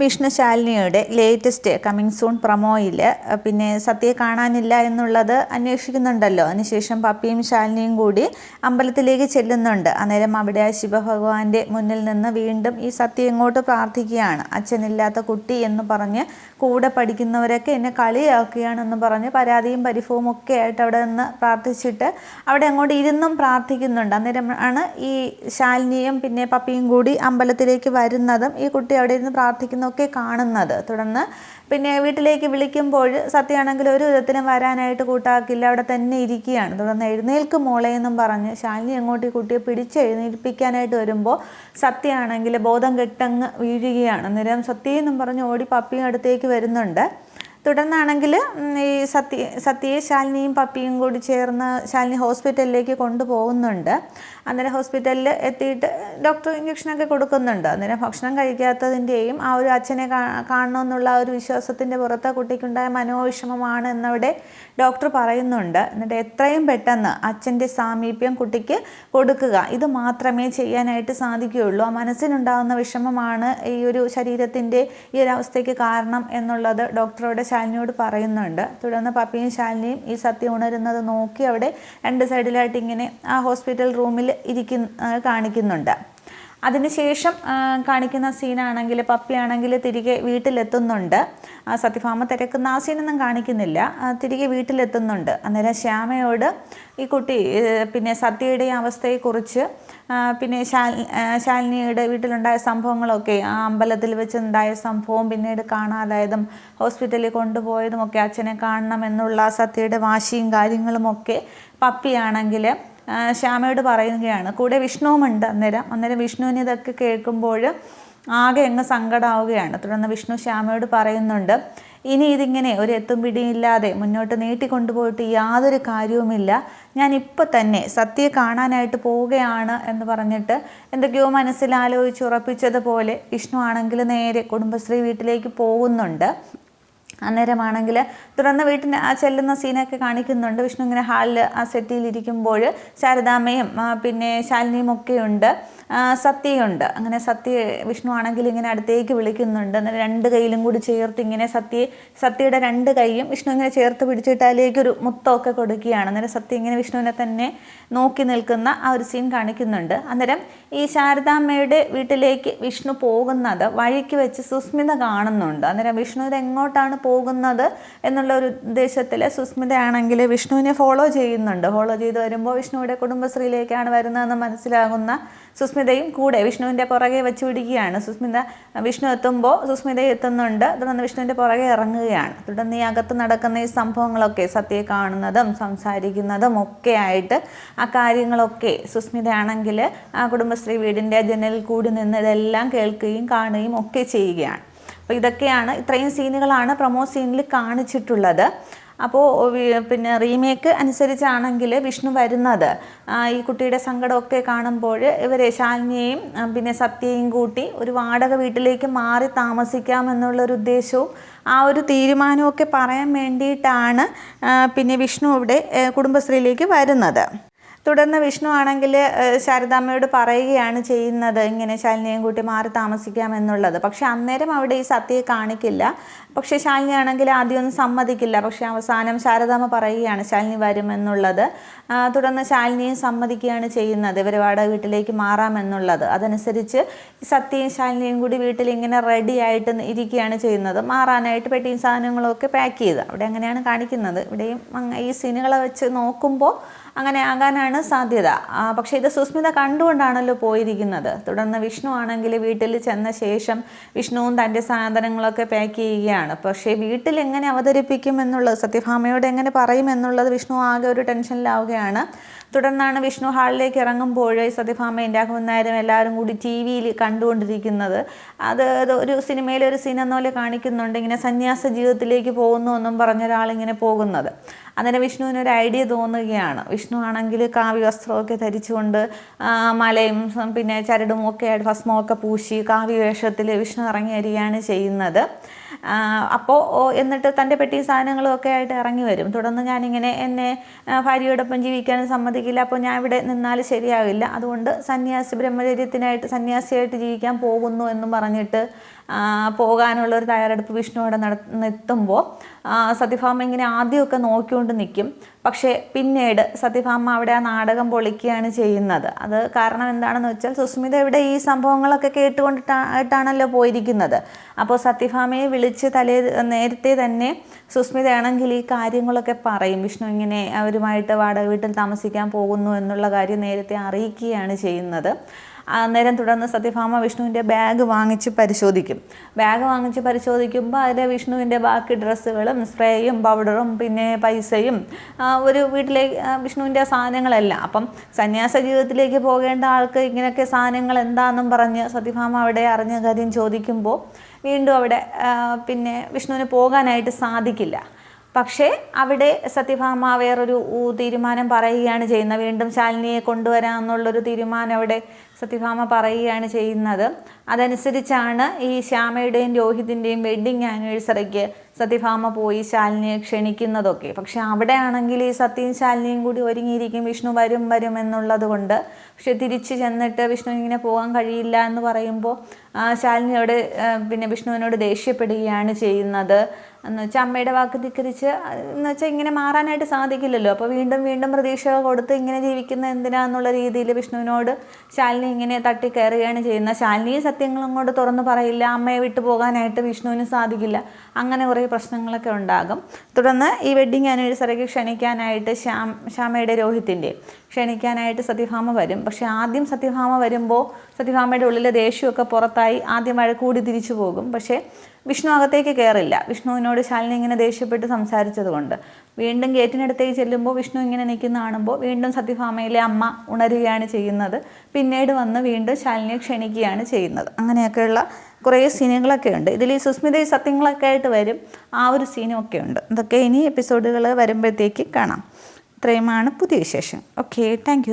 വിഷ്ണു ശാലിനിയുടെ latest coming soon പ്രൊമോയിൽ പിന്നെ സത്യയെ കാണാനില്ല എന്നുള്ളത് അന്വേഷിക്കുന്നുണ്ടല്ലോ. അതിനുശേഷം പപ്പിയും ശാലിനിയും കൂടി അമ്പലത്തിലേക്ക് ചെല്ലുന്നുണ്ട്. അന്നേരം അവിടെ ശിവഭഗവാന്റെ മുന്നിൽ നിന്ന് വീണ്ടും ഈ സത്യ ഇങ്ങോട്ട് പ്രാർത്ഥിക്കുകയാണ്? അച്ഛനില്ലാത്ത കുട്ടി എന്ന് പറഞ്ഞ് കൂടെ പഠിക്കുന്നവരൊക്കെ എന്നെ കളിയാക്കുകയാണെന്ന് പറഞ്ഞ് പരാതിയും പരിഭവവും ഒക്കെ ആയിട്ട് അവിടെ നിന്ന് പ്രാർത്ഥിച്ചിട്ട് അവിടെ അങ്ങോട്ട് ഇരുന്നും പ്രാർത്ഥിക്കുന്നുണ്ട്. അന്നേരം ആണ് ഈ ശാലിനിയും പിന്നെ പപ്പിയും കൂടി അമ്പലത്തിലേക്ക് വരുന്നതും ഈ കുട്ടി അവിടെ ഇരുന്ന് പ്രാർത്ഥിക്കുന്നതൊക്കെ കാണുന്നത്. തുടർന്ന് പിന്നെ വീട്ടിലേക്ക് വിളിക്കുമ്പോൾ സത്യമാണെങ്കിൽ ഒരു വിധത്തിലും വരാനായിട്ട് കൂട്ടാക്കില്ല. അവിടെ തന്നെ ഇരിക്കുകയാണ്. തുടർന്ന് എഴുന്നേൽക്ക് മോളെ എന്നും പറഞ്ഞ് ശാലിനി അങ്ങോട്ട് ഈ കുട്ടിയെ പിടിച്ച് എഴുന്നേൽപ്പിക്കാനായിട്ട് വരുമ്പോൾ സത്യമാണെങ്കിൽ ബോധം കെട്ടങ്ങ് വീഴുകയാണ്. അന്നേരം സത്യെന്നും പറഞ്ഞ് ഓടി പപ്പിയും അടുത്തേക്ക് വരുന്നുണ്ട്. തുടർന്നാണെങ്കിൽ ഈ സത്യ സത്യയെ ശാലിനിയും പപ്പിയും കൂടി ചേർന്ന് ശാലിനി ഹോസ്പിറ്റലിലേക്ക് കൊണ്ടുപോകുന്നുണ്ട്. അന്നേരം ഹോസ്പിറ്റലിൽ എത്തിയിട്ട് ഡോക്ടർ ഇഞ്ചക്ഷനൊക്കെ കൊടുക്കുന്നുണ്ട്. അന്നേരം ഭക്ഷണം കഴിക്കാത്തതിന്റെയും ആ ഒരു അച്ഛനെ കാണണമെന്നുള്ള ആ ഒരു വിശ്വാസത്തിന്റെ പുറത്ത് കുട്ടിക്കുണ്ടായ മനോവിഷമമാണ് എന്നവിടെ ഡോക്ടർ പറയുന്നുണ്ട്. എന്നിട്ട് എത്രയും പെട്ടെന്ന് അച്ഛന്റെ സാമീപ്യം കുട്ടിക്ക് കൊടുക്കുക. ഇത് മാത്രമേ ചെയ്യാനായിട്ട് സാധിക്കുകയുള്ളൂ. ആ മനസ്സിനുണ്ടാകുന്ന വിഷമമാണ് ഈ ഒരു ശരീരത്തിന്റെ ഈ ഒരു അവസ്ഥയ്ക്ക് കാരണം എന്നുള്ളത് ഡോക്ടറോട് ശാലിനിയോട് പറയുന്നുണ്ട്. തുടർന്ന് പപ്പിയും ശാലിനിയും ഈ സത്യം ഉണരുന്നത് നോക്കി അവിടെ രണ്ട് സൈഡിലായിട്ട് ഇങ്ങനെ ആ ഹോസ്പിറ്റൽ റൂമിൽ ഇരിക്കുന്ന കാണിക്കുന്നുണ്ട്. അതിനുശേഷം കാണിക്കുന്ന സീനാണെങ്കിൽ പപ്പിയാണെങ്കിൽ തിരികെ വീട്ടിലെത്തുന്നുണ്ട്. സത്യഭാമ തിരക്കുന്ന ആ സീനൊന്നും കാണിക്കുന്നില്ല. തിരികെ വീട്ടിലെത്തുന്നുണ്ട്. അന്നേരം ശ്യാമയോട് ഈ കുട്ടി പിന്നെ സത്യയുടെ അവസ്ഥയെക്കുറിച്ച് പിന്നെ ശാൽ ശാലിനിയുടെ വീട്ടിലുണ്ടായ സംഭവങ്ങളൊക്കെ ആ അമ്പലത്തിൽ വെച്ചുണ്ടായ സംഭവം പിന്നീട് കാണാതായതും ഹോസ്പിറ്റലിൽ കൊണ്ടുപോയതുമൊക്കെ അച്ഛനെ കാണണം എന്നുള്ള സത്യയുടെ വാശിയും കാര്യങ്ങളുമൊക്കെ പപ്പിയാണെങ്കിൽ ശ്യാമയോട് പറയുകയാണ് കൂടെ വിഷ്ണുവുമുണ്ട് അന്നേരം. അന്നേരം വിഷ്ണുവിന് ഇതൊക്കെ കേൾക്കുമ്പോൾ ആകെ അങ്ങ് സങ്കടമാവുകയാണ് തുടർന്ന് വിഷ്ണു ശ്യാമയോട് പറയുന്നുണ്ട് ഇനി ഇതിങ്ങനെ ഒരു എത്തും പിടിയില്ലാതെ മുന്നോട്ട് നീട്ടിക്കൊണ്ടുപോയിട്ട് യാതൊരു കാര്യവുമില്ല. ഞാൻ ഇപ്പോൾ തന്നെ സത്യയെ കാണാനായിട്ട് പോവുകയാണ് എന്ന് പറഞ്ഞിട്ട് എന്തൊക്കെയോ മനസ്സിലാലോചിച്ച് ഉറപ്പിച്ചതുപോലെ വിഷ്ണു ആണെങ്കിൽ നേരെ കുടുംബശ്രീ വീട്ടിലേക്ക് പോകുന്നുണ്ട്. അന്നേരമാണെങ്കിൽ തുടർന്ന് വീട്ടിന് ആ ചെല്ലുന്ന സീനൊക്കെ കാണിക്കുന്നുണ്ട്. വിഷ്ണു ഇങ്ങനെ ഹാളിൽ ആ സെറ്റിയിലിരിക്കുമ്പോൾ ശാരദാമ്മയും പിന്നെ ശാലിനിയും ഒക്കെ ഉണ്ട്. ആ, സത്യയുണ്ട് അങ്ങനെ സത്യ വിഷ്ണു ആണെങ്കിൽ ഇങ്ങനെ അടുത്തേക്ക് വിളിക്കുന്നുണ്ട്. അന്നേരം രണ്ട് കൈയിലും കൂടി ചേർത്ത് ഇങ്ങനെ സത്യ സത്യയുടെ രണ്ട് കൈയും വിഷ്ണു ഇങ്ങനെ ചേർത്ത് പിടിച്ചിട്ട് ഒരു മുത്തമൊക്കെ കൊടുക്കുകയാണ്. അന്നേരം സത്യ ഇങ്ങനെ വിഷ്ണുവിനെ തന്നെ നോക്കി നിൽക്കുന്ന ആ ഒരു സീൻ കാണിക്കുന്നുണ്ട്. അന്നേരം ഈ ശാരദാമ്മയുടെ വീട്ടിലേക്ക് വിഷ്ണു പോകുന്നത് വഴിക്ക് വെച്ച് സുസ്മിത കാണുന്നുണ്ട്. അന്നേരം വിഷ്ണു ഇത് എങ്ങോട്ടാണ് എന്നുള്ള ഒരു ഉദ്ദേശത്തിൽ സുസ്മിതയാണെങ്കിൽ വിഷ്ണുവിനെ ഫോളോ ചെയ്യുന്നുണ്ട്. ഫോളോ ചെയ്ത് വരുമ്പോൾ വിഷ്ണുവിടെ കുടുംബശ്രീയിലേക്കാണ് വരുന്നതെന്ന് മനസ്സിലാകുന്ന സുസ്മിതയും കൂടെ വിഷ്ണുവിന്റെ പുറകെ വെച്ച് പിടിക്കുകയാണ് സുസ്മിത വിഷ്ണു എത്തുമ്പോൾ സുസ്മിത എത്തുന്നുണ്ട്. തുടർന്ന് വിഷ്ണുവിന്റെ പുറകെ ഇറങ്ങുകയാണ്. തുടർന്ന് ഈ അകത്ത് നടക്കുന്ന ഈ സംഭവങ്ങളൊക്കെ സത്യയെ കാണുന്നതും സംസാരിക്കുന്നതും ഒക്കെ ആയിട്ട് ആ കാര്യങ്ങളൊക്കെ സുസ്മിതയാണെങ്കിൽ ആ കുടുംബശ്രീ വീടിന്റെ ജനലിൽ കൂടി നിന്ന് ഇതെല്ലാം കേൾക്കുകയും കാണുകയും ഒക്കെ ചെയ്യുകയാണ്. അപ്പോൾ ഇതൊക്കെയാണ് ഇത്രയും സീനുകളാണ് പ്രൊമോ സീനിൽ കാണിച്ചിട്ടുള്ളത്. അപ്പോൾ പിന്നെ റീമേക്ക് അനുസരിച്ചാണെങ്കിൽ വിഷ്ണു വരുന്നത്. ഈ കുട്ടിയുടെ സങ്കടമൊക്കെ കാണുമ്പോൾ ഇവരെ ശാലിനിയെയും പിന്നെ സത്യയും കൂട്ടി ഒരു വാടക വീട്ടിലേക്ക് മാറി താമസിക്കാമെന്നുള്ളൊരു ഉദ്ദേശവും ആ ഒരു തീരുമാനമൊക്കെ പറയാൻ വേണ്ടിയിട്ടാണ് പിന്നെ വിഷ്ണു ഇവിടെ കുടുംബശ്രീയിലേക്ക് വരുന്നത്. തുടർന്ന് വിഷ്ണു ആണെങ്കിൽ ശാരദാമ്മയോട് പറയുകയാണ് ചെയ്യുന്നത് ഇങ്ങനെ ശാലിനിയും കൂട്ടി മാറി താമസിക്കാം എന്നുള്ളത്. പക്ഷെ അന്നേരം അവിടെ ഈ സത്യയെ കാണിക്കില്ല. പക്ഷെ ശാലിനി ആണെങ്കിൽ ആദ്യമൊന്നും സമ്മതിക്കില്ല. പക്ഷെ അവസാനം ശാരദാമ്മ പറയുകയാണ് ശാലിനി വരുമെന്നുള്ളത് തുടർന്ന് ശാലിനിയും സമ്മതിക്കുകയാണ് ചെയ്യുന്നത് ഇവർ വാടക വീട്ടിലേക്ക് മാറാമെന്നുള്ളത് അതനുസരിച്ച് സത്യയും ശാലിനിയും കൂടി വീട്ടിൽ ഇങ്ങനെ റെഡി ആയിട്ട് ഇരിക്കുകയാണ് ചെയ്യുന്നത്. മാറാനായിട്ട് പെട്ടിയും സാധനങ്ങളൊക്കെ പാക്ക് ചെയ്ത്. അവിടെ അങ്ങനെയാണ് കാണിക്കുന്നത്. ഇവിടെയും ഈ സീനുകളെ വെച്ച് നോക്കുമ്പോൾ അങ്ങനെ ആകാനാണ് സാധ്യത. പക്ഷെ ഇത് സുസ്മിത കണ്ടുകൊണ്ടാണല്ലോ പോയിരിക്കുന്നത്. തുടർന്ന് വിഷ്ണു ആണെങ്കിൽ വീട്ടിൽ ചെന്ന ശേഷം വിഷ്ണുവും തന്റെ സാധനങ്ങളൊക്കെ പാക്ക് ചെയ്യുകയാണ്. പക്ഷേ വീട്ടിൽ എങ്ങനെ അവതരിപ്പിക്കും എന്നുള്ളത് സത്യഭാമയോട് എങ്ങനെ പറയും എന്നുള്ളത് വിഷ്ണു ആകെ ഒരു ടെൻഷനിലാവുകയാണ്. തുടർന്നാണ് വിഷ്ണു ഹാളിലേക്ക് ഇറങ്ങുമ്പോൾ സത്യഭാമയും രാഘവൻ നായരും എല്ലാവരും കൂടി ടി വിയിൽ കണ്ടുകൊണ്ടിരിക്കുന്നത്. അത് ഒരു സിനിമയിലെ ഒരു സീൻ എന്നപോലെ കാണിക്കുന്നുണ്ട്. ഇങ്ങനെ സന്യാസ ജീവിതത്തിലേക്ക് പോകുന്നു എന്നും പറഞ്ഞ ഒരാളിങ്ങനെ പോകുന്നത്. അന്നേരം വിഷ്ണുവിന് ഒരു ഐഡിയ തോന്നുകയാണ്. വിഷ്ണു ആണെങ്കിൽ കാവ്യ വസ്ത്രമൊക്കെ ധരിച്ചുകൊണ്ട് മലയും പിന്നെ ചരടും ഒക്കെ ഭസ്മമൊക്കെ പൂശി കാവ്യ വേഷത്തിൽ വിഷ്ണു ഇറങ്ങി വരികയാണ് ചെയ്യുന്നത്. അപ്പോൾ എന്നിട്ട് തന്റെ പെട്ടി സാധനങ്ങളും ഒക്കെ ആയിട്ട് ഇറങ്ങി വരും. തുടർന്ന് ഞാനിങ്ങനെ എന്നെ ഭാര്യയോടൊപ്പം ജീവിക്കാൻ സമ്മതിക്കില്ല. അപ്പോൾ ഞാൻ ഇവിടെ നിന്നാൽ ശരിയാവില്ല. അതുകൊണ്ട് സന്യാസി ബ്രഹ്മചര്യത്തിനായിട്ട് സന്യാസിയായിട്ട് ജീവിക്കാൻ പോകുന്നു എന്നും പറഞ്ഞിട്ട് പോകാനുള്ള ഒരു തയ്യാറെടുപ്പ് വിഷ്ണു അവിടെ നടന്നെത്തുമ്പോൾ സത്യഭാമ ഇങ്ങനെ ആദ്യമൊക്കെ നോക്കിക്കൊണ്ട് നിൽക്കും പക്ഷേ പിന്നീട് സത്യഭാമ അവിടെ ആ നാടകം പൊളിക്കുകയാണ് ചെയ്യുന്നത്. അത് കാരണം എന്താണെന്ന് വെച്ചാൽ സുസ്മിത ഇവിടെ ഈ സംഭവങ്ങളൊക്കെ കേട്ടുകൊണ്ടിട്ടായിട്ടാണല്ലോ പോയിരിക്കുന്നത്. അപ്പോൾ സത്യഭാമയെ വിളിച്ച് തലേ നേരത്തെ തന്നെ സുസ്മിതയാണെങ്കിൽ ഈ കാര്യങ്ങളൊക്കെ പറയും. വിഷ്ണു ഇങ്ങനെ അവരുമായിട്ട് വാടക വീട്ടിൽ താമസിക്കാൻ പോകുന്നു എന്നുള്ള കാര്യം നേരത്തെ അറിയിക്കുകയാണ് ചെയ്യുന്നത്. അന്നേരം തുടർന്ന് സത്യഭാമ വിഷ്ണുവിന്റെ ബാഗ് വാങ്ങിച്ച് പരിശോധിക്കും. ബാഗ് വാങ്ങിച്ച് പരിശോധിക്കുമ്പോൾ അതിൽ വിഷ്ണുവിന്റെ ബാക്കി ഡ്രസ്സുകളും സ്പ്രേയും പൗഡറും പിന്നെ പൈസയും ഒരു വീട്ടിലേക്ക് വിഷ്ണുവിന്റെ സാധനങ്ങളല്ല. അപ്പം സന്യാസ ജീവിതത്തിലേക്ക് പോകേണ്ട ആൾക്ക് ഇങ്ങനെയൊക്കെ സാധനങ്ങൾ എന്താണെന്നും പറഞ്ഞ് സത്യഭാമ അവിടെ അറിഞ്ഞ കാര്യം ചോദിക്കുമ്പോൾ വീണ്ടും അവിടെ പിന്നെ വിഷ്ണുവിന് പോകാനായിട്ട് സാധിക്കില്ല. പക്ഷേ അവിടെ സത്യഭാമ വേറൊരു തീരുമാനം പറയുകയാണ് ചെയ്യുന്നത്. വീണ്ടും ശാലിനിയെ കൊണ്ടുവരാമെന്നുള്ളൊരു തീരുമാനം അവിടെ സത്യഭാമ പറയുകയാണ് ചെയ്യുന്നത്. അതനുസരിച്ചാണ് ഈ ശ്യാമയുടെയും രോഹിതിന്റെയും വെഡ്ഡിങ് ആനിവേഴ്സറിക്ക് സത്യഭാമ പോയി ശാലിനിയെ ക്ഷണിക്കുന്നതൊക്കെ. പക്ഷെ അവിടെ ആണെങ്കിൽ ഈ സത്യയും ശാലിനിയും കൂടി ഒരുങ്ങിയിരിക്കും. വിഷ്ണു വരും വരും എന്നുള്ളത് കൊണ്ട്. പക്ഷെ തിരിച്ച് ചെന്നിട്ട് വിഷ്ണു ഇങ്ങനെ പോകാൻ കഴിയില്ല എന്ന് പറയുമ്പോൾ ശാലിനിയോട് പിന്നെ വിഷ്ണുവിനോട് ദേഷ്യപ്പെടുകയാണ് ചെയ്യുന്നത്. എന്ന് വെച്ചാൽ അമ്മയുടെ വാക്ക് ധിക്കരിച്ച് എന്ന് വെച്ചാൽ ഇങ്ങനെ മാറാനായിട്ട് സാധിക്കില്ലല്ലോ. അപ്പോൾ വീണ്ടും വീണ്ടും പ്രതീക്ഷ കൊടുത്ത് ഇങ്ങനെ ജീവിക്കുന്ന എന്തിനാന്നുള്ള രീതിയിൽ വിഷ്ണുവിനോട് ശാലിനി ഇങ്ങനെ തട്ടി കയറുകയാണ് ചെയ്യുന്നത്. ശാലിനി സത്യങ്ങളും കൊണ്ട് തുറന്നു പറയില്ല. അമ്മയെ വിട്ടു പോകാനായിട്ട് വിഷ്ണുവിന് സാധിക്കില്ല. അങ്ങനെ കുറേ പ്രശ്നങ്ങളൊക്കെ ഉണ്ടാകും. തുടർന്ന് ഈ വെഡ്ഡിങ് ആനിവേഴ്സറിക്ക് ക്ഷണിക്കാനായിട്ട് ശ്യാം ശ്യാമയുടെ രോഹിത്തിന്റെ ക്ഷണിക്കാനായിട്ട് സത്യഭാമ വരും. പക്ഷെ ആദ്യം സത്യഭാമ വരുമ്പോൾ സത്യഭാമയുടെ ഉള്ളിലെ ദേഷ്യമൊക്കെ പുറത്തായി ആദ്യം വഴക്കൂടി തിരിച്ചു പോകും. പക്ഷേ വിഷ്ണു അകത്തേക്ക് കയറില്ല വിഷ്ണുവിനോട് ശാലിനി ഇങ്ങനെ ദേഷ്യപ്പെട്ട് സംസാരിച്ചതുകൊണ്ട്. വീണ്ടും ഗേറ്റിനടുത്തേക്ക് ചെല്ലുമ്പോൾ വിഷ്ണു ഇങ്ങനെ നിൽക്കുന്ന കാണുമ്പോൾ വീണ്ടും സത്യഭാമയിലെ അമ്മ ഉണരുകയാണ് ചെയ്യുന്നത്. പിന്നീട് വന്ന് വീണ്ടും ശാലിനിയെ ക്ഷണിക്കുകയാണ് ചെയ്യുന്നത്. അങ്ങനെയൊക്കെയുള്ള കുറേ സീനുകളൊക്കെ ഉണ്ട്. ഇതിൽ ഈ സുസ്മിത സത്യങ്ങളൊക്കെ ആയിട്ട് വരും. ആ ഒരു സീനും ഒക്കെ ഉണ്ട്. ഇതൊക്കെ ഇനി എപ്പിസോഡുകൾ വരുമ്പോഴത്തേക്ക് കാണാം. ഇത്രയുമാണ് പുതിയ വിശേഷം ഓക്കെ താങ്ക്